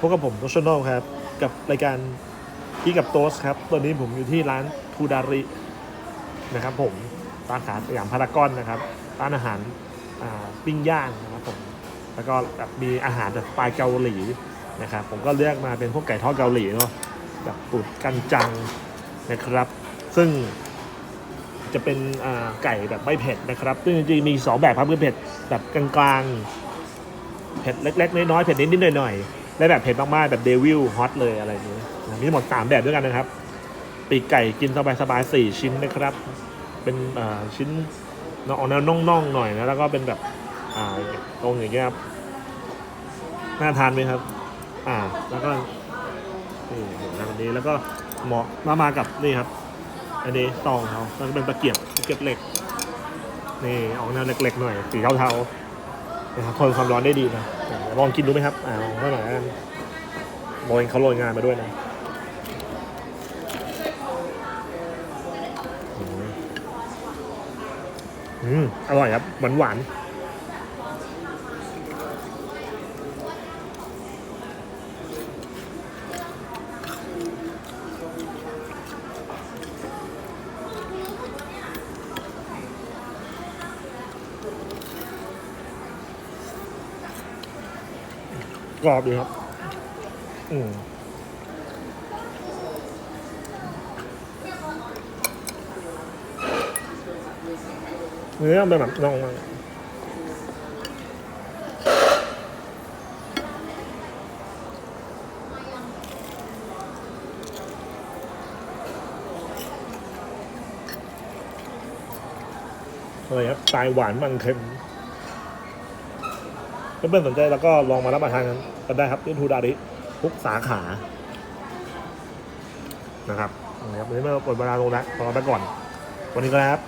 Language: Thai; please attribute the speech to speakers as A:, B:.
A: พบกับผมโตชโนครับ กับรายการที่กับโตสครับ ตอนนี้ผมอยู่ที่ร้านทูดารินะครับผมสาขาสยามพารากอนนะครับ ร้านอาหารปิ้งย่างนะครับผม แล้วก็แบบมีอาหารแบบสไตล์เกาหลีนะครับ ผมก็เลือกมาเป็นพวกไก่ทอดเกาหลีเนาะแบบตูดกันจังนะครับ ซึ่งจะเป็นไก่แบบไม่เผ็ดนะครับซึ่งจริงๆมีสองแบบครับคือเผ็ดแบบกลางๆ เผ็ดเล็กๆ น้อยๆ เผ็ดนิดๆหน่อยๆ และแบบเผ็ดมากๆ แบบเดวิลฮอตเลยอะไรอย่างนี้มีทั้งหมด3แบบด้วยกันนะครับ ปีกไก่กินสบายๆ4ชิ้นนะครับ เป็นชิ้นเนาะออกแนวน่องๆหน่อยนะแล้วก็เป็นแบบอ่าตรงอย่างเงี้ยครับน่าทานไหมครับ อ่า แล้วก็นี่ผมทำอันนี้แล้วก็เหมาะมามากับนี่ครับ อันนี้ซองเขาแล้วก็เป็นตะเกียบตะเกียบเหล็ก นี่ออกแนวเหล็กๆหน่อยสีเทาๆ นะครับทนความร้อนได้ดีนะลองกินดูไหมครับอ่าลองเท่าไหร่อยกันโรยเขาโรยงานมาด้วยนะอืมอร่อยครับหวานหวาน กรอบดีครับ อืมเนื้อเป็นแบบน่องมากอะไรครับตล์หวานมันเค็ม เพื่อนๆสนใจแล้วก็ลองมารับประทานกันกันได้ครับที่ทูดาริทุกสาขานะครับนะครับวันนี้มาหมดเวลาลงแล้วขอลาไปก่อน วันนี้ก็แล้วครับ